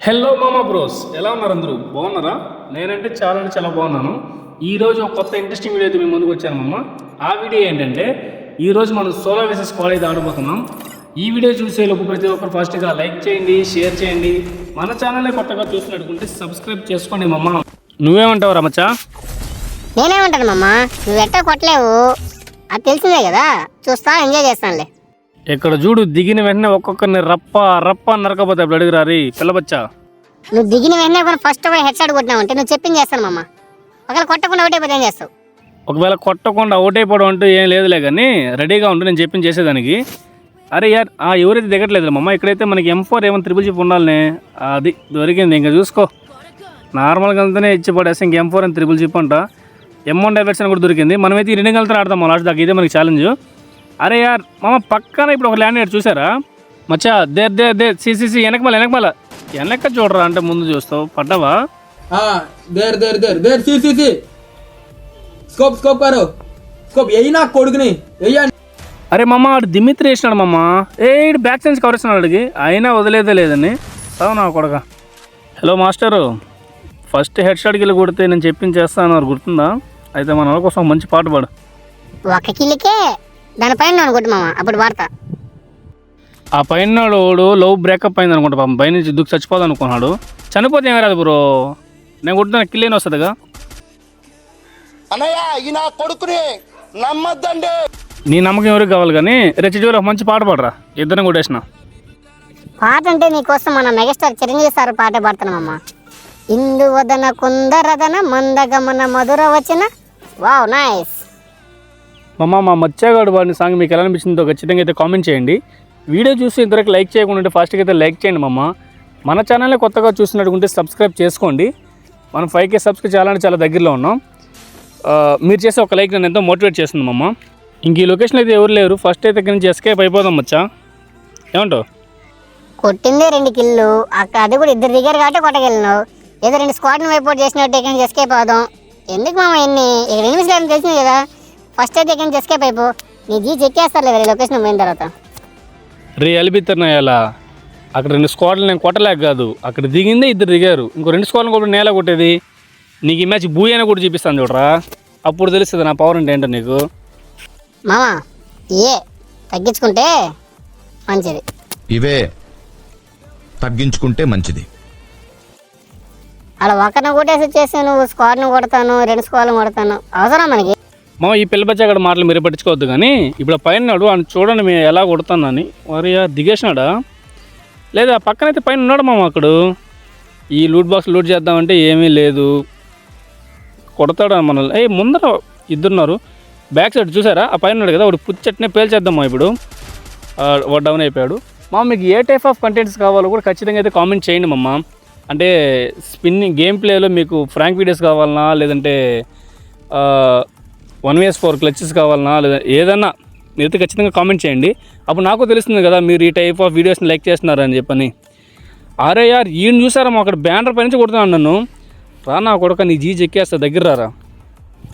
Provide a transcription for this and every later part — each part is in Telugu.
హలో మామా బ్రోస్ ఎలా ఉన్నారు అందరూ? బాగున్నారా? నేనంటే చాలా అంటే చాలా బాగున్నాను. ఈరోజు ఒక కొత్త ఇంట్రెస్టింగ్ వీడియో అయితే మేము ముందుకు వచ్చానమ్మ ఆ వీడియో ఏంటంటే ఈరోజు మనం సోలో వేసెస్ కాలేజ్ అయితే ఆడబోతున్నాం. ఈ వీడియో చూసే లోపు ప్రతి ఒక్కరు ఫాస్ట్గా లైక్ చేయండి షేర్ చేయండి. మన ఛానల్ని కొత్తగా చూసినట్టుకుంటే సబ్స్క్రైబ్ చేసుకోండి మమ్మ నువ్వేమంటావు రమచా? నేనేమంటాను మమ్మ నువ్వు ఎట్టా కొట్టలేవు? అది తెలిసిందే కదా. చూస్తా ఎంజాయ్ చేస్తానులే. ఇక్కడ చూడు దిగిన వెంటనే ఒక్కొక్కరిని రప్ప రప్ప నరకపోతే అప్పుడు అడుగురారి పిల్లబచ్చా? నువ్వు దిగిన వెంటనే కూడా ఫస్ట్ కూడా హెడ్ షాట్ కొట్టినావు అంటే నువ్వు చెప్పింది చేస్తాను మమ్మ ఒకవేళ కొట్టకుండా ఒకటే పోతే ఏం చేస్తావు? ఒకవేళ కొట్టకుండా అవుట్ అయిపోవడం అంటూ ఏం లేదులే కానీ రెడీగా ఉండి నేను చెప్పింది చేసేదానికి. అరే యార్ ఆ ఎవరైతే దిగట్లేదు మమ్మ ఇక్కడైతే మనకి ఎం ఫోర్ ఏమైనా త్రిపుల్ చిప్ ఉండాలనే. అది దొరికింది ఇంకా చూసుకో. నార్మల్గా వెళ్తేనే ఇచ్చి పడేస్తే ఇంక ఎం ఫోర్ అని త్రిపుల్ చిప్ అంట. ఎం వన్ డైవర్షన్ కూడా దొరికింది. మనమైతే ఈ రెండు వెళ్తే ఆడతాం లాస్ట్ దాకా. ఇదే మనకి ఛాలెంజ్ అరే యార్ మా పక్కన ఇప్పుడు ఒక ల్యాండ్ యాడ్ చూసారా? మచ్చా దే దే దే సిసిసి వెనక మళ్ళీ వెనక మళ్ళీ. వెనక చూడరా అంటే ముందు చూస్తావు పడ్డావా? There there there there C scope scope scope కొడుకుని. ఎయ్యండి అరే మామ ఆడు దిమిత్రి వేసినాడు మామ. ఏ బ్యాక్ సైన్స్ కవర్ వేసినాడు అడిగి అయినా వదిలేదే లేదని. సావు నా కొడక. Hello master. ఫస్ట్ హెడ్ షాట్కి వెళ్ళి కొడితే నేను చెప్పింది చేస్తాను గుర్తుందా? అయితే మన కోసం మంచి పాట పాడు. ఒక కిలికే. దానిపైన నువ్వు కొట్టు మామ అప్పుడు వాడతా ఆ పైన వాడు లవ్ బ్రేకప్ అయింది అనుకుంటా పాపం పై నుంచి దుక్కు చచ్చిపోదాం అనుకున్నాడు చనిపోతే ఏమీ రాదు బ్రో నేను కొట్టిన కిల్లేని వస్తుందిగా. అన్నయ్య ఈ నా కొడుకుని నమ్మద్దండి. నీ నమ్మకం ఎవరికి కావాలి కానీ రెచ్చిడిలో ఒక మంచి పాట పాడరా ఇద్దరం కొట్టేసిన. పాట అంటే నీకోసం మన మెగాస్టార్ చిరంజీవి సార్ పాట పాడుతున్నామమ్మ ఇందు వదన కుందరదన మందగమన మధుర వచ్చిన వావ్ నైస్ మమ్మ మా మత్స్యగాడు వాడిని సాంగ్ మీకు ఎలా అనిపించిందో ఖచ్చితంగా అయితే కామెంట్ చేయండి. వీడియో చూసి ఇంతవరకు లైక్ చేయకుండా ఉంటే ఫాస్ట్గా అయితే లైక్ చేయండి మమ్మ మన ఛానల్ని కొత్తగా చూసినట్టుకుంటే సబ్స్క్రైబ్ చేసుకోండి. మనం ఫైవ్ కే సబ్స్క్రైబ్ చాలా చాలా దగ్గరలో ఉన్నాం. మీరు చేసే ఒక లైక్ నన్ను ఎంతో మోటివేట్ చేస్తుంది మమ్మ ఇంక ఈ లొకేషన్ అయితే ఎవరు లేరు. ఫస్ట్ అయితే ఇక్కడి నుంచి ఎస్కేప్ అయిపోదాం మచ్చా. ఏమంటావు? కొట్టిందే రెండు కిల్లు. అక్కడ అది కూడా ఇద్దరు దిగారు కాబట్టి కొట్టగలను. ఏదో రెండు స్క్వాడ్ని వైపోర్ట్ చేసినట్టు ఇక్కడ నుంచి ఎస్కేప్ అవుదాం. ఎందుకు మామ ఎన్ని ఇక్కడ ఎనిమిది తెలిసింది కదా. ఫస్ట్ అయితే ఇక్కడ నుంచి ఎస్కేప్ అయిపో నీ జీ చెక్కేస్తారు లేదా లొకేషన్ పోయిన తర్వాత. రే అలిపిత్తనాయాల అక్కడ రెండు స్క్వాడ్లు నేను కొట్టలేక కాదు. అక్కడ దిగిందే ఇద్దరు దిగారు. ఇంకో రెండు స్క్వాడ్లు కూడా నేల కొట్టేది. నీకు ఈ మ్యాచ్ బూయ్ కూడా చూపిస్తాను చూడరా? అప్పుడు తెలుస్తుంది నా పవర్ అంటే ఏంటో నీకు. మామ ఏ తగ్గించుకుంటే మంచిది. ఇవే తగ్గించుకుంటే మంచిది. అలా ఒకరిని కొట్టేసి వచ్చేసి నువ్వు స్క్వాడ్ని కొడతాను రెండు స్క్వాడ్ని కొడతాను. అవసరం మనకి? మా ఈ పిల్లబచ్చి అక్కడ మాటలు మీరు పట్టించుకోవద్దు కానీ ఇప్పుడు పైన ఉన్నాడు అని చూడండి మేము ఎలా కొడుతానని మరి దిగేసినాడా? లేదా పక్కనైతే పైన ఉన్నాడు మామ అక్కడు. ఈ లూట్ బాక్స్ లూట్ చేద్దామంటే ఏమీ లేదు. కొడతాడా మనల్ని? ఏ ముందర ఇద్దరున్నారు. బ్యాక్ సైడ్ చూసారా? ఆ పైన ఉన్నాడు కదా వాడు పుచ్చట్నే పేల్చేద్దామా ఇప్పుడు. వాడు డౌన్ అయిపోయాడు. మా మీకు ఏ టైప్ ఆఫ్ కంటెంట్స్ కావాలో కూడా ఖచ్చితంగా అయితే కామెంట్ చేయండి మమ్మ అంటే స్పిన్నింగ్ గేమ్ ప్లేలో మీకు ఫ్రాంక్ వీడియోస్ కావాలన్నా లేదంటే వన్ వేస్ ఫోర్ క్లచెస్ కావాలనా లేదా ఏదన్నా మీరైతే ఖచ్చితంగా కామెంట్ చేయండి. అప్పుడు నాకు తెలుస్తుంది కదా మీరు ఈ టైప్ ఆఫ్ వీడియోస్ని లైక్ చేస్తున్నారని చెప్పని. ఆరే యార్ ఈయన చూసారా అక్కడ బ్యానర్ పై నుంచి కొడుతున్నాను నన్ను. రా నా కొడుక నీ జీ చెక్కేస్తా దగ్గర రారా.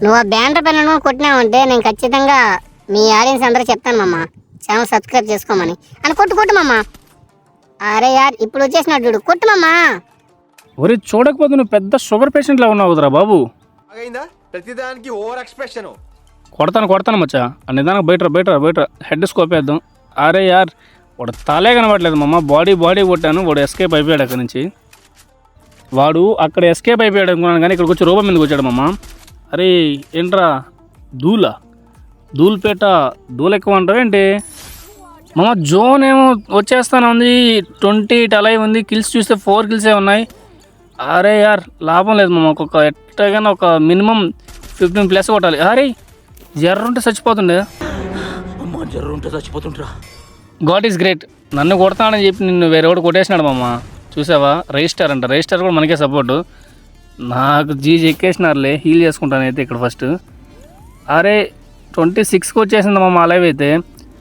నువ్వు ఆ బ్యానర్ పైన కొట్టినావంటే నేను ఖచ్చితంగా మీ ఆడియన్స్ అందరూ చెప్తాను మామ. ఛానల్ సబ్స్క్రైబ్ చేసుకోమని. అని కొట్టు కొట్టు మామ. అరే యార్ ఇప్పుడు వచ్చేసినాడు చూడు కొట్టు మామ. ఒరే చూడకపోతే నువ్వు పెద్ద షుగర్ పేషెంట్లా ఉన్నావు కదరా బాబు. అయిందా ప్రతిదానికి ఓవర్ ఎక్స్ప్రెషన్. కొడతాను కొడతాను మచ్చా. ఆ నిదానికి బయట రా, బయట రా, బయట రా. హెడ్ స్కోప్ వేద్దాం. అరే యార్ వాడు తలే కనబడలేదు మమ్మ బాడీ బాడీ కొట్టాను. వాడు ఎస్కేప్ అయిపోయాడు అక్కడి నుంచి. వాడు అక్కడ ఎస్కేప్ అయిపోయాడు అనుకున్నాను కానీ ఇక్కడికి వచ్చి రూపం మీదకి వచ్చాడు మమ్మ అరే ఏంట్రా? దూల? దూల్పేట దూల ఎక్కువ అంటావు ఏంటి? మమ్మ జోన్ ఏమో వచ్చేస్తాను ఉంది. ట్వంటీ టలై ఉంది. కిల్స్ చూస్తే ఫోర్ కిల్సే ఉన్నాయి. అరే యార్ లాభం లేదు మమ్మ ఒక్కొక్క ఎట్టగానే ఒక మినిమం ఫిఫ్టీన్ ప్లస్ కొట్టాలి. అరే జర్ర ఉంటే చచ్చిపోతుండే. God is great. నన్ను కొడతానని చెప్పి నిన్ను వేరే వాడు కొట్టేసినాడు మామ. చూసావా? రిజిస్టర్ అంట. రిజిస్టర్ కూడా మనకే సపోర్టు నాకు జీజీ ఎక్కేసినారులే. హీల్ చేసుకుంటాను అయితే ఇక్కడ ఫస్ట్ అరే ట్వంటీ సిక్స్కి వచ్చేసింది మామ లైవ్ అయితే.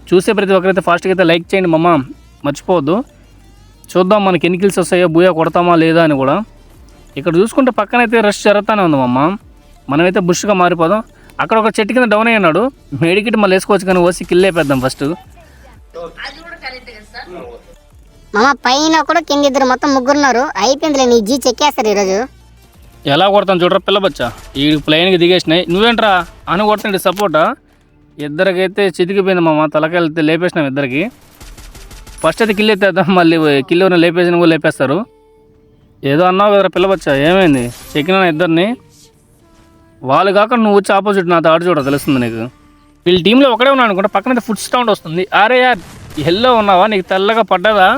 చూసే ప్రతి ఒక్కరైతే ఫాస్ట్గా అయితే లైక్ చేయండి మామ. మర్చిపోవద్దు. చూద్దాం మనకి ఎన్ని కిల్స్ వస్తాయో బూయా కొడతామా లేదా అని కూడా. ఇక్కడ చూసుకుంటే పక్కనైతే రష్ జరుగుతూనే ఉంది మామ. మనమైతే బుష్గా మారిపోదాం. అక్కడ ఒక చెట్టు కింద డౌన్ అయ్యాడు మేడికిట్ మళ్ళీ వేసుకోవచ్చు కానీ ఓసి కిల్ అయిపోద్దాం ఫస్ట్. మామ పైన ఒకడు కింద ఇద్దరు మొత్తం ముగ్గురున్నారు. అయిపోయిందిలే నీ జీ చెక్కేస్తారు ఈరోజు. ఎలా కొడతాను చూడరా పిల్లబచ్చా ఈ ప్లేన్కి దిగేసినాయి. నువ్వేంట్రా? అని కొడుతుంటే సపోర్టా? ఇద్దరికైతే చితికిపోయింది మామ. తలకాయలు లేపేసినాం ఇద్దరికి. ఫస్ట్ అయితే కిల్ ఎత్తేద్దాం. మళ్ళీ కిల్ ఉన్న లేపేసిన కూడా లేపేస్తారు. ఏదో అన్నావు కదరా పిల్లబచ్చా ఏమైంది? చెక్కిన ఇద్దరిని? వాళ్ళు కాక నువ్వు వచ్చి ఆపోజిట్ నాతో ఆడు చూడ తెలుస్తుంది నీకు. వీళ్ళ టీంలో ఒకడే ఉన్నాడు అనుకుంటా పక్కన ఫుడ్ సౌండ్ వస్తుంది. అరే యార్ ఎల్లో ఉన్నావా? నీకు తెల్లగా పడ్డదా?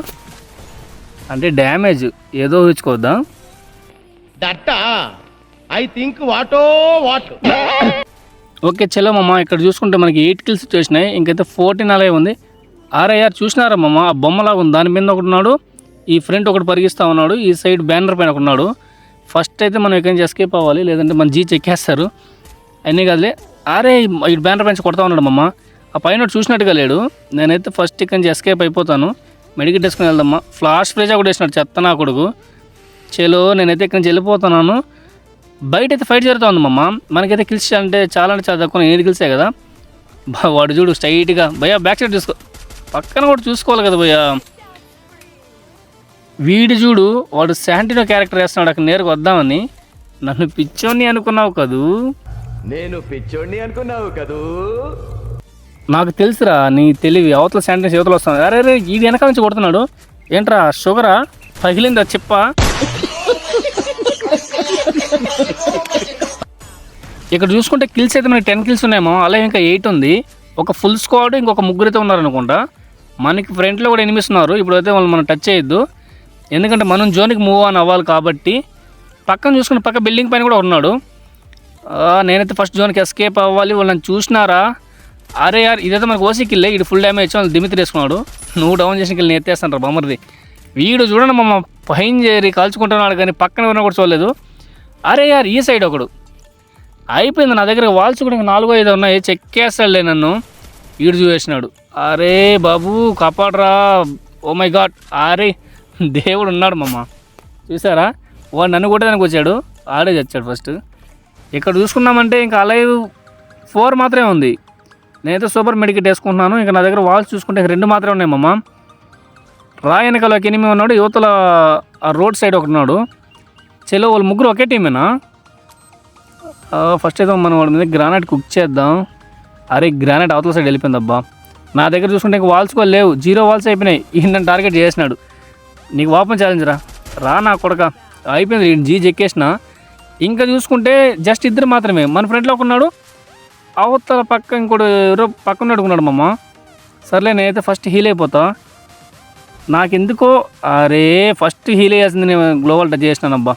అంటే డ్యామేజ్ ఏదో ఊహించుకోవద్దా? దట్ట? I think వాటో what. ఓకే చలో మామ ఇక్కడ చూసుకుంటే మనకి ఎయిట్ కిల్స్ వచ్చేసినాయి ఇంకైతే ఫోర్టీన్ అలాగే ఉంది. ఆర్ఐఆర్ చూసినారా మామ? ఆ బొమ్మలాగా ఉంది. దాని మీద ఒకటి ఉన్నాడు ఈ ఫ్రంట్ ఒకటి పరిగిస్తూ ఉన్నాడు ఈ సైడ్ బ్యానర్ పైన ఒకటి ఉన్నాడు. ఫస్ట్ అయితే మనం ఎక్కడి నుంచి ఎస్కేప్ అవ్వాలి లేదంటే మన జీ చెక్కేస్తారు అన్నీ కదలే. ఆరే ఇటు బ్యానర్ పెంచి కొడతా ఉన్నాడు అమ్మ ఆ పైన ఒకటి చూసినట్టుగా లేడు. నేనైతే ఫస్ట్ ఇక్కడి నుంచి ఎస్కేప్ అయిపోతాను. మెడికెట్ వేసుకుని వెళ్దామా. ఫ్లాష్ ఫ్రేజ్ కూడా వేసినాడు చెత్త నా కొడుకు. చలో నేనైతే ఇక్కడి నుంచి వెళ్ళిపోతున్నాను. బయట అయితే ఫైట్ జరుగుతుంది మమ్మ మనకైతే కిల్స్ అంటే చాలా అంటే చాలా తక్కువ. ఏది కిల్సే కదా. బా వాడు చూడు స్ట్రైట్గా భయ బ్యాక్ సైడ్ చూసుకో. పక్కన కూడా చూసుకోవాలి కదా భయ్యా. వీడు చూడు వాడు శాంటినో క్యారెక్టర్ వేస్తున్నాడు అక్కడ నేరుగా వద్దామని. నన్ను పిచ్చోని అనుకున్నావు కదూ? నేను పిచ్చోడిని అనుకున్నావు కదూ? నాకు తెలుసురా నీ తెలివి అవతల శాంటిన్ యువతలు వస్తుంది. అరే అరే ఇది వెనకాల నుంచి కొడుతున్నాడు. ఏంట్రా షుగరా? పగిలిందా చెప్ప? ఇక్కడ చూసుకుంటే కిల్స్ అయితే మనకి టెన్ కిల్స్ ఉన్నాయేమో అలాగే ఇంకా ఎయిట్ ఉంది. ఒక ఫుల్ స్క్వాడ్ ఇంకొక ముగ్గురైతే ఉన్నారనుకుంటా. మనకి ఫ్రంట్లో కూడా ఎనిమిస్ ఉన్నారు ఇప్పుడైతే వాళ్ళు మనం టచ్ చేయొద్దు. ఎందుకంటే మనం జోన్కి మూవ్ ఆన్ అవ్వాలి కాబట్టి పక్కన చూసుకుని పక్క బిల్డింగ్ పైన కూడా ఉన్నాడు. నేనైతే ఫస్ట్ జోన్కి ఎస్కేప్ అవ్వాలి. వాళ్ళని చూసినారా? అరే యార్ ఇదైతే మనకు ఓసీకి వెళ్ళే ఇటు ఫుల్ డ్యామేజ్ వాళ్ళు దిమితి వేసుకున్నాడు. నువ్వు డౌన్ చేసిన వెళ్ళి నేను ఎత్తేస్తాను రా బొమ్మరిది. వీడు చూడండి మమ్మ పైన చేరి కాల్చుకుంటున్నాడు కానీ పక్కన ఉన్న కూడా చూడలేదు. అరే యార్ ఈ సైడ్ ఒకడు. అయిపోయింది నా దగ్గర వాల్స్ కూడా ఇంకా నాలుగో ఐదు ఉన్నాయి. చెక్కేస్తాడులే నన్ను. వీడు చూసేసినాడు. అరే బాబు కాపాడరా. ఓ oh మై గాడ్ అరే దేవుడు ఉన్నాడు మమ్మ చూసారా? వాడు నన్ను కొట్టేదానికి వచ్చాడు. ఆడే చచ్చాడు ఫస్ట్ ఇక్కడ చూసుకున్నామంటే ఇంకా అలైవ్ ఫోర్ మాత్రమే ఉంది. నేనైతే సూపర్ మెడికెట్ వేసుకుంటున్నాను. ఇంకా నా దగ్గర వాల్స్ చూసుకుంటే రెండు మాత్రమే ఉన్నాయి మమ్మ రా వెనకాల ఒక ఎనిమిది ఉన్నాడు. యువతల ఆ రోడ్ సైడ్ ఒకటి ఉన్నాడు. చెలో వాళ్ళు ముగ్గురు ఒకే టీమేనా ఫస్ట్ అయితే మనం వాడి మీద గ్రానైట్ కుక్ చేద్దాం. అరే గ్రానైట్ అవతల సైడ్ వెళ్ళిపోయింది అబ్బా. నా దగ్గర చూసుకుంటే ఇంకా వాల్స్ కూడా లేవు. జీరో వాల్స్ అయిపోయినాయి. ఈయన టార్గెట్ చేసినాడు. నీకు వాపం ఛాలెంజ్ రా. రా నా కొడక. అయిపోయింది. జీ జెక్కేసిన. ఇంకా చూసుకుంటే జస్ట్ ఇద్దరు మాత్రమే. మన ఫ్రెండ్లో ఒకన్నాడు అవతల పక్క ఇంకోటి ఎవరో పక్కన అడుగున్నాడు మమ్మ సర్లే నేనైతే ఫస్ట్ హీల్ అయిపోతా. నాకెందుకో? అరే ఫస్ట్ హీల్ అయ్యాల్సింది నేను గ్లోబల్ టచ్ చేసినానబ్బా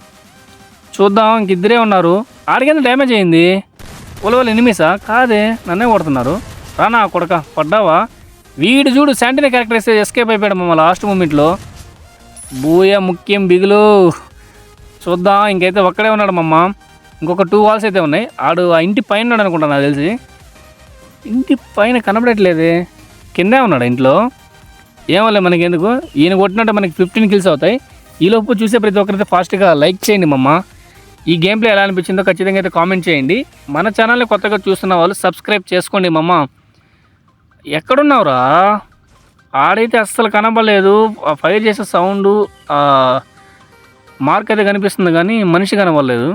చూద్దాం ఇంక ఇద్దరే ఉన్నారు. ఆడికెంత డ్యామేజ్ అయింది? ఒలవల్ ఎనిమిసా కాదే నన్నే కొడుతున్నారు. రానా కొడక. పడ్డావా? వీడు చూడు శాంటిన క్యారెక్టర్ వేస్తే ఎస్కేప్ అయిపోయాడు మమ్మ లాస్ట్ మూమెంట్లో బూయ ముఖ్యం బిగులు. చూద్దాం ఇంకైతే ఒక్కడే ఉన్నాడు మమ్మ ఇంకొక టూ వాల్స్ అయితే ఉన్నాయి. ఆడు ఆ ఇంటి పైన ఉన్నాడు అనుకుంటా నాకు తెలిసి. ఇంటి పైన కనబడట్లేదే. కిందే ఉన్నాడు ఇంట్లో? ఏమలే మనకి ఎందుకు ఈయన కొట్టినట్టు మనకి ఫిఫ్టీన్ కిల్స్ అవుతాయి. ఈ లోపు చూసే ప్రతి ఒక్కరైతే ఫాస్ట్గా లైక్ చేయండి మమ్మ ఈ గేమ్ ప్లే ఎలా అనిపించిందో ఖచ్చితంగా అయితే కామెంట్ చేయండి. మన ఛానల్ని కొత్తగా చూస్తున్న వాళ్ళు సబ్స్క్రైబ్ చేసుకోండి మమ్మ ఎక్కడున్నావురా? ఆడైతే అస్సలు కనబడలేదు. ఫైర్ చేసే సౌండ్ మార్క్ అయితే కనిపిస్తుంది కానీ మనిషి కనబడలేదు.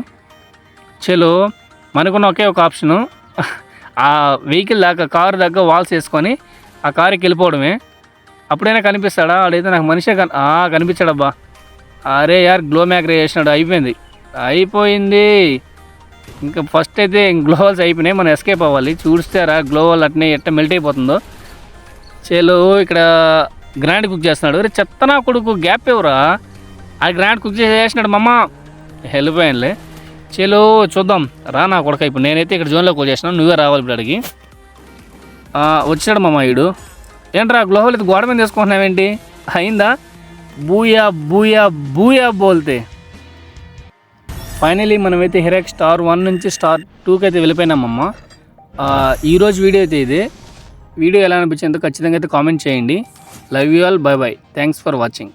చలో మనకున్న ఒకే ఒక ఆప్షను. ఆ వెహికల్ దాకా కారు దగ్గర వాల్స్ వేసుకొని ఆ కారుకి వెళ్ళిపోవడమే. అప్పుడైనా కనిపిస్తాడా? ఆడైతే నాకు మనిషే కన్ కనిపించాడబ్బా. అరే యార్ గ్లో మ్యాక్ చేసినాడు. అయిపోయింది. అయిపోయింది. ఇంకా ఫస్ట్ అయితే గ్లోవల్స్ అయిపోయినాయి. మనం ఎస్కేప్ అవ్వాలి. చూస్తారా? గ్లోవల్ అట్నే ఎట్ట మెల్ట్ అయిపోతుందో. చేలో ఇక్కడ గ్రాండ్ కుక్ చేస్తున్నాడు. రే చెత్తనా కొడుకు గ్యాప్ ఎవరా? ఆ గ్రాండ్ కుక్ చేసినాడు మమ్మ వెళ్ళిపోయానులే. చేలో చూద్దాం. రా నా కొడక ఇప్పుడు నేనైతే ఇక్కడ జోన్లో కోల్ చేసినాను నువ్వే రావాలి ఇప్పుడు అడిగి. వచ్చాడు మామ ఈడు. ఏంట్రా గ్లోహల్ ఇది గోడ మీద తీసుకుంటున్నావేంటి అయిందా? బూయా బూయా బూయా బోల్తే. ఫైనలీ మనమైతే హిరాక్ స్టార్ వన్ నుంచి స్టార్ టూకి అయితే వెళ్ళిపోయినామమ్మ ఈరోజు వీడియో అయితే ఇది. వీడియో ఎలా అనిపించిందో ఖచ్చితంగా అయితే కామెంట్ చేయండి. Love you all bye bye thanks for watching